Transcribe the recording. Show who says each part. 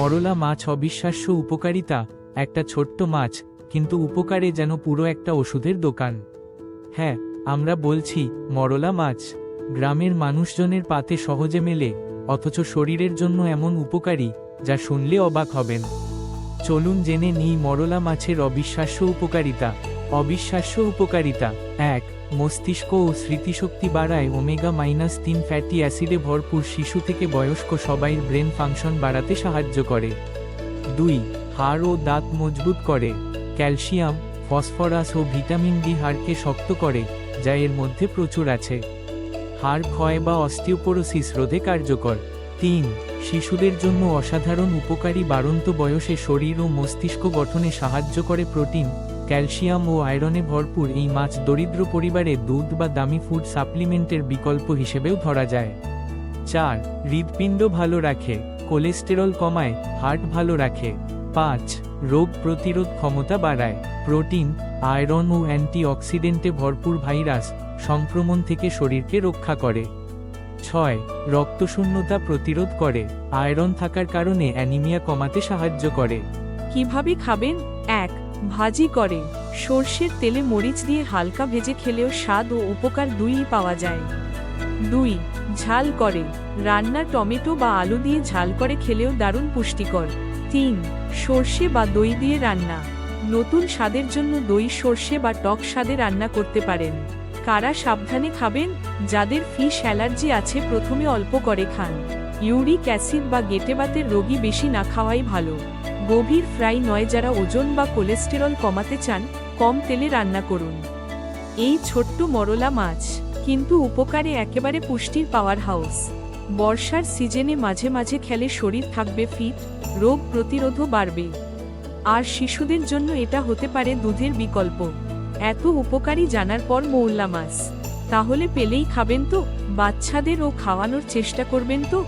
Speaker 1: মরলা মাছ অবিশ্বাস্য উপকারিতা, একটা ছোট্ট মাছ, কিন্তু উপকারে যেন পুরো একটা ওষুধের দোকান। হ্যাঁ আমরা বলছি, মরলা মাছ। গ্রামের মানুষজনের পাতে সহজে মেলে, অথচ শরীরের জন্য এমন উপকারী, যা শুনলে অবাক হবেন। চলুন জেনে নিই মরলা মাছের অবিশ্বাস্য উপকারিতা। অবিশ্বাস্য উপকারিতা, এক মস্তিষ্ক ও স্মৃতিশক্তি বাড়ায় ওমেগা মাইনাস তিন ফ্যাটি অ্যাসিডে ভরপুর শিশু থেকে বয়স্ক সবাই ব্রেন ফাংশন বাড়াতে সাহায্য করে। দুই, হাড় ও দাঁত মজবুত করে। ক্যালসিয়াম, ফসফরাস ও ভিটামিন ডি হাড়কে শক্ত করে, যা এর মধ্যে প্রচুর আছে। হাড় ক্ষয় বা অস্টিওপোরোসিস রোধে কার্যকর। তিন, শিশুদের জন্য অসাধারণ উপকারী বাড়ন্ত বয়সে শরীর ও মস্তিষ্ক গঠনে সাহায্য করে প্রোটিন। ক্যালসিয়াম ও আয়রনে ভরপুর এই মাছ দরিদ্র পরিবারে দুধ বা দামি ফুড সাপ্লিমেন্টের বিকল্প হিসেবেও ধরা যায়। চার হৃদপিণ্ড ভালো রাখে, কোলেস্টেরল কমায়, হার্ট ভালো রাখে। পাঁচ, রোগ প্রতিরোধ ক্ষমতা বাড়ায়, প্রোটিন, আয়রন ও অ্যান্টিঅক্সিডেন্টে ভরপুর ভাইরাস সংক্রমণ থেকে শরীরকে রক্ষা করে। ছয়, রক্তশূন্যতা প্রতিরোধ করে, আয়রন থাকার কারণে অ্যানিমিয়া কমাতে সাহায্য করে।
Speaker 2: কীভাবে খাবেন? এক ভাজি করে। সর্ষের তেলে মরিচ দিয়ে হালকা ভেজে খেলেও স্বাদ ও উপকার দুইই পাওয়া যায়। দুই, ঝাল করে। রান্না টমেটো বা আলু দিয়ে ঝাল করে খেলেও দারুণ পুষ্টিকর। তিন, সর্ষে বা দই দিয়ে রান্না। নতুন স্বাদের জন্য দই, সর্ষে বা টক স্বাদে রান্না করতে পারেন। কারা সাবধানে খাবেন? যাদের ফিশ অ্যালার্জি আছে, প্রথমে অল্প করে খান। ইউরিক অ্যাসিড বা গেটেবাতের রোগী বেশি না খাওয়াই ভালো। গভীর ফ্রাই নয় যারা ওজন বা কোলেস্টেরল কমাতে চান, কম তেলে রান্না করুন। এই ছোট্ট মরলা মাছ কিন্তু উপকারে একেবারে পুষ্টির পাওয়ার হাউস বর্ষার সিজনে মাঝে মাঝে খেলে শরীর থাকবে ফিট রোগ প্রতিরোধও বাড়বে। আর শিশুদের জন্য এটা হতে পারে দুধের বিকল্প। এত উপকারী জানার পর মৌল্লা মাছ। তাহলে পেলেই খাবেন তো? বাচ্চাদের ও খাওয়ানোর চেষ্টা করবেন তো?